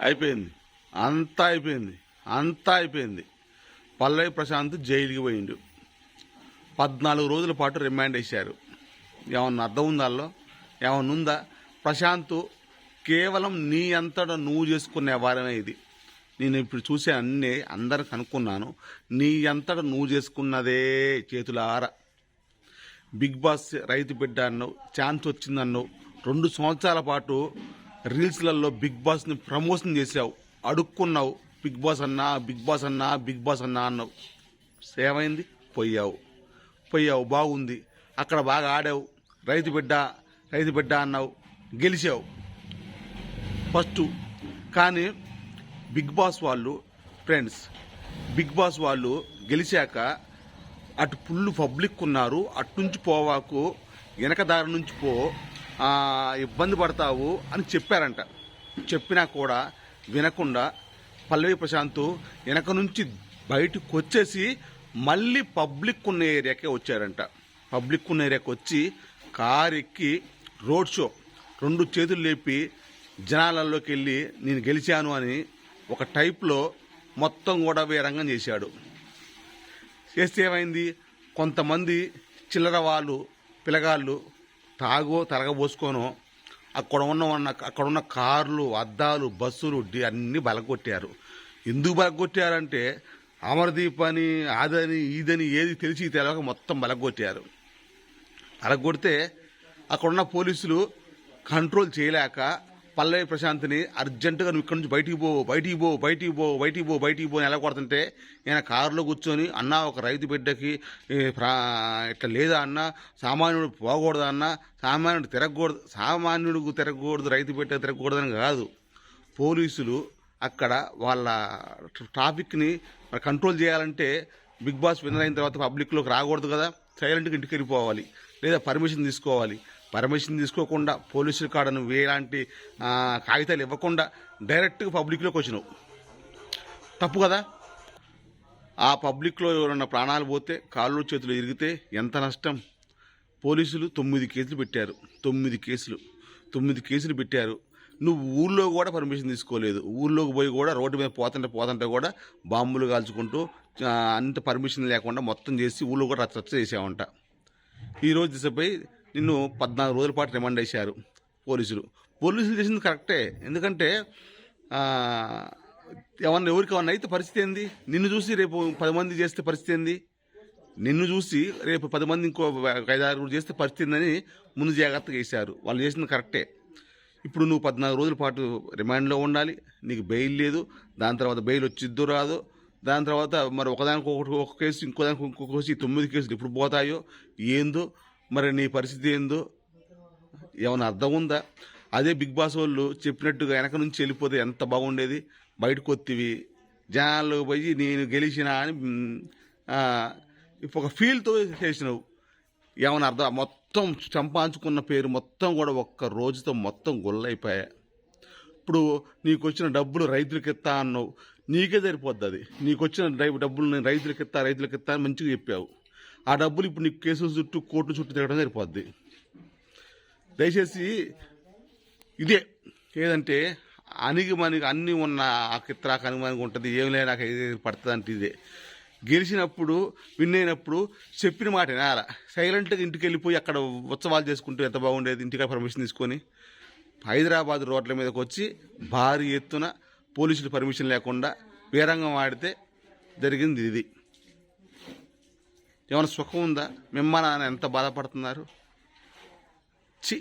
అయిపోయింది. అంతా అయిపోయింది. అంతా అయిపోయింది. పల్లవి ప్రశాంత్ జైలుకి పోయిండు. పద్నాలుగు రోజుల పాటు రిమాండ్ వేశారు. ఏమన్నా అర్థం ఉందా ఏమన్నా ఉందా? ప్రశాంత్ కేవలం నీ అంతటా నువ్వు చేసుకునే వారమే ఇది. నేను ఇప్పుడు చూసే అన్నీ అందరు కనుక్కున్నాను నీ అంతటా నువ్వు చేసుకున్నదే చేతుల ఆర బిగ్ బాస్ రైతు బిడ్డ అన్నావు ఛాన్స్ వచ్చిందన్నావు. రెండు సంవత్సరాల పాటు రీల్స్లలో బిగ్ బాస్ని ప్రమోషన్ చేసావు అడుక్కున్నావు. బిగ్ బాస్ అన్నా బిగ్ బాస్ అన్నా బిగ్ బాస్ అన్నా అన్నావు. ఏమైంది పోయావు. పోయావు. బాగుంది. అక్కడ బాగా ఆడావు. రైతు బిడ్డ రైతు బిడ్డ అన్నావు. గెలిచావు. ఫస్ట్. కానీ బిగ్ బాస్ వాళ్ళు ఫ్రెండ్స్ బిగ్ బాస్ వాళ్ళు గెలిచాక అటు ఫుల్ పబ్లిక్ ఉన్నారు అటు నుంచి పోవాకు వెనక దారి నుంచి పో. ఇబ్బంది పడతావు అని చెప్పారంట. చెప్పినా కూడా వినకుండా పల్లవి ప్రశాంత్ వెనక నుంచి బయటకు వచ్చేసి మళ్ళీ పబ్లిక్ ఉన్న ఏరియాకే వచ్చారంట. పబ్లిక్ ఉన్న ఏరియాకి వచ్చి కారు ఎక్కి రోడ్ షో రెండు చేతులు లేపి జనాలలోకి వెళ్ళి నేను గెలిచాను అని ఒక టైప్లో మొత్తం కూడా వేరంగం చేశాడు. చేస్తే ఏమైంది? కొంతమంది చిల్లర వాళ్ళు పిల్లగాళ్ళు తాగో తరగబోసుకోనో అక్కడ ఉన్న ఉన్న అక్కడ ఉన్న కార్లు అద్దాలు బస్సులు అన్నీ బలగొట్టారు. ఎందుకు బలగొట్టారంటే అమర్దీప్ అని అదని ఇదని ఏది తెలిసి తెలియక మొత్తం బలగొట్టారు. బలగొడితే అక్కడున్న పోలీసులు కంట్రోల్ చేయలేక పల్లవి ప్రశాంత్ని అర్జెంటుగా నువ్వు ఇక్కడి నుంచి బయటికి పో బయటికి పో బయటికి పో బయటికి పో బయటికి పో అని ఎలా కొడుతుంటే నేను కారులో కూర్చొని అన్న ఒక రైతు బిడ్డకి ప్రా ఇట్లా లేదా అన్న సామాన్యుడు పోకూడదు అన్న సామాన్యుడు తిరగకూడదు సామాన్యుడికి తిరగకూడదు రైతు బిడ్డ తిరగకూడదని కాదు. పోలీసులు అక్కడ వాళ్ళ ట్రాఫిక్ని కంట్రోల్ చేయాలంటే బిగ్ బాస్ విన్నర్ అయిన తర్వాత పబ్లిక్లోకి రాకూడదు కదా సైలెంట్గా ఇంటికి వెళ్ళిపోవాలి లేదా పర్మిషన్ తీసుకోవాలి. పర్మిషన్ తీసుకోకుండా పోలీసుల కాడ నువ్వు ఎలాంటి కాగితాలు ఇవ్వకుండా డైరెక్ట్గా పబ్లిక్లోకి వచ్చినావు. తప్పు కదా? ఆ పబ్లిక్లో ఎవరన్నా ప్రాణాలు పోతే కాళ్ళు చేతులు ఇరిగితే ఎంత నష్టం? పోలీసులు తొమ్మిది కేసులు పెట్టారు. తొమ్మిది కేసులు. తొమ్మిది కేసులు పెట్టారు. నువ్వు ఊళ్ళో కూడా పర్మిషన్ తీసుకోలేదు. ఊళ్ళోకి పోయి కూడా రోడ్డు మీద పోతుంటే పోతుంటే కూడా బాంబులు కాల్చుకుంటూ అంత పర్మిషన్ లేకుండా మొత్తం చేసి ఊళ్ళో కూడా రచ్చ రచ్చ చేసావంట. ఈరోజు దిశపై నిన్ను పద్నాలుగు రోజుల పాటు రిమాండ్ వేశారు పోలీసులు. పోలీసులు చేసింది కరెక్టే. ఎందుకంటే ఆ, ఏమన్నా ఎవరికి ఏమన్నా అయితే పరిస్థితి ఏంది? నిన్ను చూసి రేపు పది మంది చేస్తే పరిస్థితి ఏంది? నిన్ను చూసి రేపు పది మంది ఇంకో ఐదారు చేస్తే పరిస్థితి ఏందని ముందు జాగ్రత్తగా వేశారు వాళ్ళు చేసింది కరెక్టే. ఇప్పుడు నువ్వు పద్నాలుగు రోజుల పాటు రిమాండ్లో ఉండాలి. నీకు బెయిల్ లేదు. దాని తర్వాత బెయిల్ వచ్చిద్దో రాదో దాని తర్వాత మరి ఒకదానికి ఒకటి ఒక కేసు ఇంకోదానికి ఇంకో కేసు ఈ తొమ్మిది కేసులు ఎప్పుడు పోతాయో ఏందో మరి నీ పరిస్థితి ఏందో? ఏమైనా అర్థం ఉందా? అదే బిగ్ బాస్ వాళ్ళు చెప్పినట్టుగా వెనక నుంచి వెళ్ళిపోతే ఎంత బాగుండేది? బయటకు వత్తివి జనాల్లో పోయి నేను గెలిచినా అని ఇప్పుడు ఒక ఫీల్తో చేసినావు. ఏమైనా అర్థం? మొత్తం సంపాదించుకున్న పేరు మొత్తం కూడా ఒక్క రోజుతో మొత్తం గొల్లైపోయా ఇప్పుడు నీకు వచ్చిన డబ్బులు రైతులకు ఇస్తా అన్నావు. నీకే సరిపోద్ది అది. నీకు వచ్చిన డబ్బులు నేను రైతులకు ఇస్తా రైతులకు ఇస్తా అని మంచిగా చెప్పావు. ఆ డబ్బులు ఇప్పుడు నీకు కేసుల చుట్టూ కోర్టు చుట్టూ తిరగడం సరిపోద్ది. దయచేసి ఇదే ఏదంటే అణిగి మనకి అన్నీ ఉన్న ఆ కిత్రాకు అనిమానికి ఉంటుంది ఏం లేదు నాకు పడుతుంది అంటే ఇదే. గెలిచినప్పుడు విన్ అయినప్పుడు చెప్పిన మాట వినాల? సైలెంట్గా ఇంటికి వెళ్ళిపోయి అక్కడ ఉత్సవాలు చేసుకుంటూ ఎంత బాగుండేది? ఇంటికి పర్మిషన్ తీసుకొని హైదరాబాద్ రోడ్ల మీదకి వచ్చి భారీ ఎత్తున పోలీసులు పర్మిషన్ లేకుండా వీరంగం ఆడితే జరిగింది ఇది. ఏమైనా సుఖం ఉందా? మిమ్మ నాన్న ఎంత బాధపడుతున్నారు? చి